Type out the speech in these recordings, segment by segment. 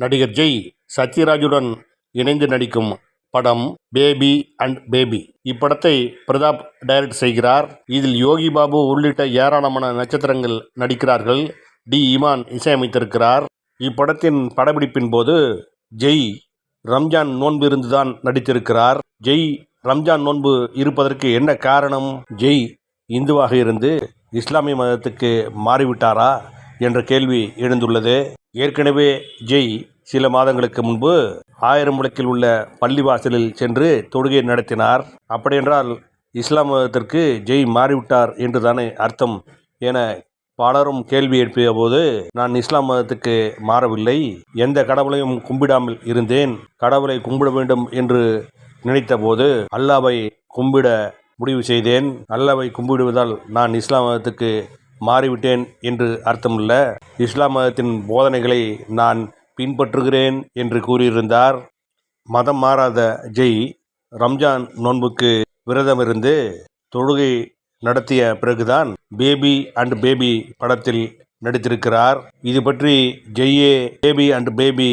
நடிகர் ஜெய் சத்யராஜுடன் இணைந்து நடிக்கும் படம் பேபி அண்ட் பேபி இப்படத்தை பிரதாப் டைரக்ட் செய்கிறார். இதில் யோகி பாபு உள்ளிட்ட ஏராளமான நட்சத்திரங்கள் நடிக்கிறார்கள். டி. இமான் இசையமைத்திருக்கிறார். இப்படத்தின் படப்பிடிப்பின் போது ஜெய் ரம்ஜான் நோன்பு இருந்துதான் நடித்திருக்கிறார். ஜெய் ரம்ஜான் நோன்பு இருப்பதற்கு என்ன காரணம்? ஜெய் இந்துவாக இருந்து இஸ்லாமிய மதத்துக்கு மாறிவிட்டாரா? என்ற கேள்வி எழுந்துள்ளது. ஏற்கனவே ஜெய் சில மாதங்களுக்கு முன்பு ஆயிரம் விளக்கில் உள்ள பள்ளிவாசலில் சென்று தொழுகை நடத்தினார். அப்படியென்றால் இஸ்லாம் மதத்திற்கு ஜெய் மாறிவிட்டார் என்று தானே அர்த்தம் என பலரும் கேள்வி எழுப்பிய போது நான் இஸ்லாம் மதத்துக்கு மாறவில்லை எந்த கடவுளையும் கும்பிடாமல் இருந்தேன் கடவுளை கும்பிட வேண்டும் என்று நினைத்தபோது அல்லாவை கும்பிட முடிவு செய்தேன். அல்லாவை கும்பிடுவதால் நான் இஸ்லாம் மதத்துக்கு மாறிவிட்டேன் என்று அர்த்தமல்ல இஸ்லாம் மதத்தின் போதனைகளை நான் பின்பற்றுகிறேன் என்று கூறியிருந்தார். மதம் மாறாத ஜெய் ரம்ஜான் நோன்புக்கு விரதமிருந்து தொழுகை நடத்திய பிறகுதான் பேபி அண்ட் பேபி படத்தில் நடித்திருக்கிறார். இது பற்றி ஜெய்யே baby and baby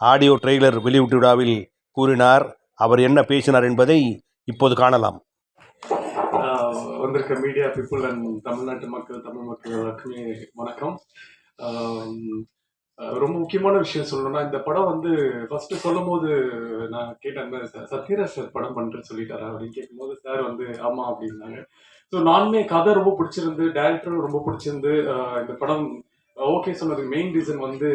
audio trailer வெளியீட்டு விழாவில் கூறினார். அவர் என்ன பேசினார் என்பதை இப்போது காணலாம். வந்திருக்க மீடியா பீப்புள் அண்ட் தமிழ்நாட்டு மக்கள் தமிழ் மக்கள் எல்லாருக்குமே வணக்கம். ரொம்ப முக்கியமான விஷயம் சொல்லணும்னா இந்த படம் வந்து ஃபர்ஸ்ட் சொல்லும் போது நான் கேட்டேன் இந்த சத்யராஜ் சார் படம் பண்ணுறேன் சொல்லிட்டாரா? அப்படின்னு கேட்கும்போது சார் வந்து ஆமா அப்படின்னாங்க. ஸோ நானுமே கதை ரொம்ப பிடிச்சிருந்து டேரக்டரும் ரொம்ப பிடிச்சிருந்து இந்த படம் ஓகே சொன்னதுக்கு மெயின் ரீசன் வந்து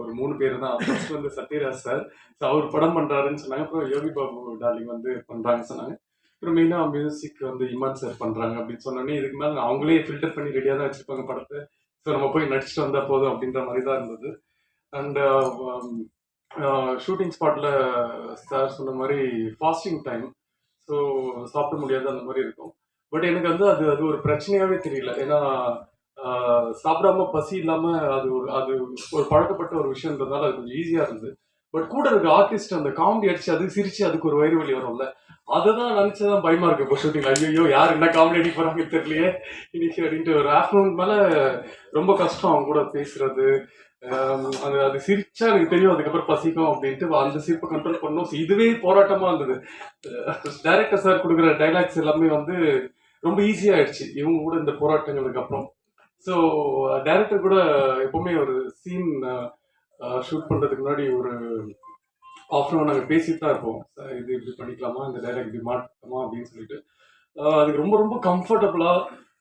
ஒரு மூணு பேர் தான். ஃபர்ஸ்ட் வந்து சத்யராஜ் சார். ஸோ அவர் படம் பண்றாருன்னு சொன்னாங்க. அப்புறம் யோகி பாபு டார்லிங் வந்து பண்றாங்கன்னு சொன்னாங்க. அப்புறம் மெயினாக மியூசிக் வந்து இமான் சார் பண்ணுறாங்க அப்படின்னு சொன்னோன்னே இதுக்கு மேலே அவங்களே ஃபில்டர் பண்ணி ரெடியாக தான் வச்சுருப்பாங்க படத்தை. ஸோ நம்ம போய் நடிச்சுட்டு வந்தால் போதும் அப்படின்ற மாதிரி தான் இருந்தது அண்ட் ஷூட்டிங் ஸ்பாட்டில் சார் சொன்ன மாதிரி ஃபாஸ்டிங் டைம் ஸோ சாப்பிட முடியாது அந்த மாதிரி இருக்கும். பட் எனக்கு வந்து அது அது ஒரு பிரச்சனையாகவே தெரியல. ஏன்னா uh, சாப்பிடாம பசி இல்லாமல் அது ஒரு அது ஒரு பழக்கப்பட்ட ஒரு விஷயன்றதுனால அது கொஞ்சம் ஈஸியாக இருந்தது. பட் கூட இருக்க ஆர்டிஸ்ட் அந்த காமெடி அடிச்சு அது சிரிச்சு அதுக்கு ஒரு வயிறு வலி வரும்ல. அதை தான் நினச்சதான் பயமா இருக்கு. இப்போ ஷூட்டிங் ஐயோ யார் என்ன காமெடி போறாங்க தெரியலையே. இன்னைக்கு அப்படின்ட்டு ஒரு ஆஃப்டர்நூன் மேலே ரொம்ப கஷ்டம் அவங்க கூட பேசுறது. அது அது சிரிச்சா எனக்கு தெரியும். அதுக்கப்புறம் பசிக்கும் அப்படின்ட்டு அந்த சிரிப்பை கண்ட்ரோல் பண்ணோம். இதுவே போராட்டமா இருந்தது. டைரக்டர் சார் கொடுக்குற டைலாக்ஸ் எல்லாமே வந்து ரொம்ப ஈஸியா ஆயிடுச்சு. இவங்க கூட இந்த போராட்டங்களுக்கு அப்புறம். ஸோ டைரக்டர் கூட எப்பவுமே ஒரு சீன் ஷூட் பண்றதுக்கு முன்னாடி ஒரு ஆஃப் நாங்கள் பேசிட்டு தான் இருப்போம். சார் இது இப்படி பண்ணிக்கலாமா? இந்த டைலாக் இப்படி மாட்டலாமா அப்படின்னு சொல்லிட்டு. அதுக்கு ரொம்ப ரொம்ப கம்ஃபர்டபுளா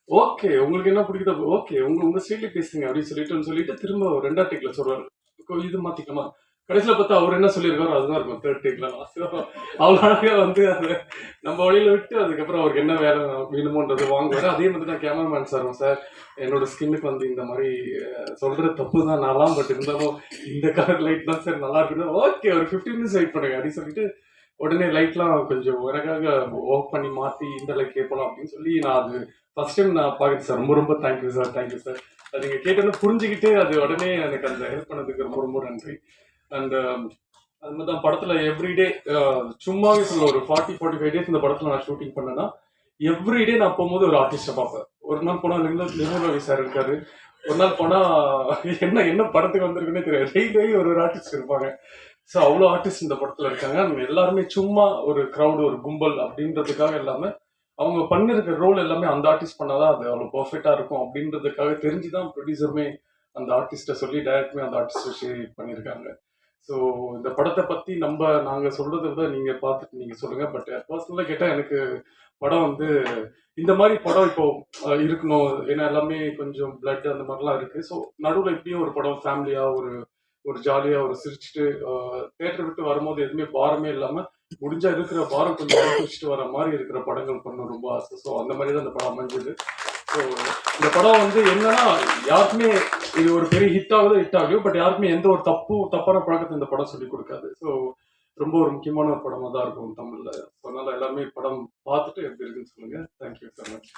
ஓகே உங்களுக்கு என்ன பிடிக்குதோ ஓகே உங்க உங்க ஸ்டைல பேசுங்க அப்படின்னு சொல்லிட்டு சொல்லிட்டு திரும்ப ஒரு ரெண்டா டேக்ல சொல்றாரு. "கோ, இது மாத்திக்கலாமா? கடைசியில் பார்த்தா அவர் என்ன சொல்லியிருக்காரோ அதுதான் இருக்கும். தேர்ட் டேக்லாம் அவ்வளோ அழகாக வந்து அதை நம்ம வழியில் விட்டு அதுக்கப்புறம் அவருக்கு என்ன வேலை வேணுமோன்றது வாங்குவார். அதே மாதிரி தான் கேமராமேன் சாரும் சார் என்னோட ஸ்கின்னுக்கு வந்து இந்த மாதிரி சொல்கிற தப்பு தான் நான்லாம் பட் இருந்தாலும் இந்த கலர் லைட் தான் சார் நல்லா இருக்குது ஓகே ஒரு ஃபிஃப்டீன் மினிட்ஸ் வெயிட் பண்ணுங்க. அப்படின்னு சொல்லிட்டு உடனே லைட்லாம் கொஞ்சம் எனக்காக ஒர்க் பண்ணி மாற்றி இந்த லைட் கேட்கலாம் அப்படின்னு சொல்லி நான் அது ஃபர்ஸ்ட் டைம் நான் பார்க்குறேன் சார் ரொம்ப ரொம்ப தேங்க்யூ சார் தேங்க்யூ சார் அது நீங்கள் கேட்டோன்னு புரிஞ்சுக்கிட்டு அது உடனே எனக்கு அந்த ஹெல்ப் பண்ணதுக்கு ரொம்ப ரொம்ப நன்றி. அண்ட் um, அது மாதிரி தான் படத்தில் எவ்ரிடே uh, சும்மாவே சொல்ல ஒரு ஃபார்ட்டி ஃபார்ட்டி ஃபைவ் டேஸ் இந்த படத்தில் நான் ஷூட்டிங் பண்ணேன்னா எவ்ரிடே நான் போகும்போது ஒரு ஆர்டிஸ்ட்டை பார்ப்பேன். ஒரு நாள் போனால் நிர்மல் ரவி சார் இருக்காரு. ஒரு நாள் போனால் என்ன என்ன படத்துக்கு வந்திருக்குன்னே தெரியாது. டெய்லி ஒரு ஒரு ஆர்டிஸ்ட் இருப்பாங்க. ஸோ அவ்வளோ ஆர்டிஸ்ட் இந்த படத்தில் இருக்காங்க. அவங்க எல்லாருமே சும்மா ஒரு க்ரௌடு ஒரு கும்பல் அப்படின்றதுக்காக இல்லாமல் அவங்க பண்ணிருக்க ரோல் எல்லாமே அந்த ஆர்டிஸ்ட் பண்ணாதான் அது அவ்வளோ பர்ஃபெக்டாக இருக்கும் அப்படின்றதுக்காக தெரிஞ்சு தான் ப்ரொடியூசருமே அந்த ஆர்டிஸ்ட்டை சொல்லி டைரக்ட்மே அந்த ஆர்டிஸ்ட்டை ஷேர் பண்ணியிருக்காங்க ஸோ இந்த படத்தை பற்றி நம்ம நாங்கள் சொல்கிறத விட நீங்கள் பார்த்துட்டு நீங்கள் சொல்லுங்கள் பட் பர்சனலாக கேட்டால் எனக்கு படம் வந்து இந்த மாதிரி படம் இப்போ இருக்கணும். ஏன்னா எல்லாமே கொஞ்சம் பிளட் அந்த மாதிரிலாம் இருக்குது ஸோ நடுவில் எப்படியும் ஒரு படம் ஃபேமிலியாக ஒரு ஒரு ஜாலியாக ஒரு சிரிச்சுட்டு தேட்டர் விட்டு வரும்போது எதுவுமே பாரமே இல்லாமல் முடிஞ்சா இருக்கிற பாரம் கொஞ்சம் இறக்கி வர மாதிரி இருக்கிற படங்கள் பண்ண ரொம்ப ஆசை. ஸோ அந்த மாதிரி தான் அந்த படம் அமைஞ்சது. இந்த படம் வந்து என்னன்னா யாருக்குமே இது ஒரு பெரிய ஹிட் ஆகுதோ ஹிட் ஆகலையோ பட் யாருக்குமே எந்த ஒரு தப்பு தப்பான பழக்கத்தை இந்த படம் சொல்லி கொடுக்காது. ஸோ ரொம்ப ஒரு முக்கியமான ஒரு படமாக தான் இருக்கும் தமிழில். ஸோ அதனால எல்லாமே படம் பார்த்துட்டு எப்படி இருக்குன்னு சொல்லுங்க. Thank you so much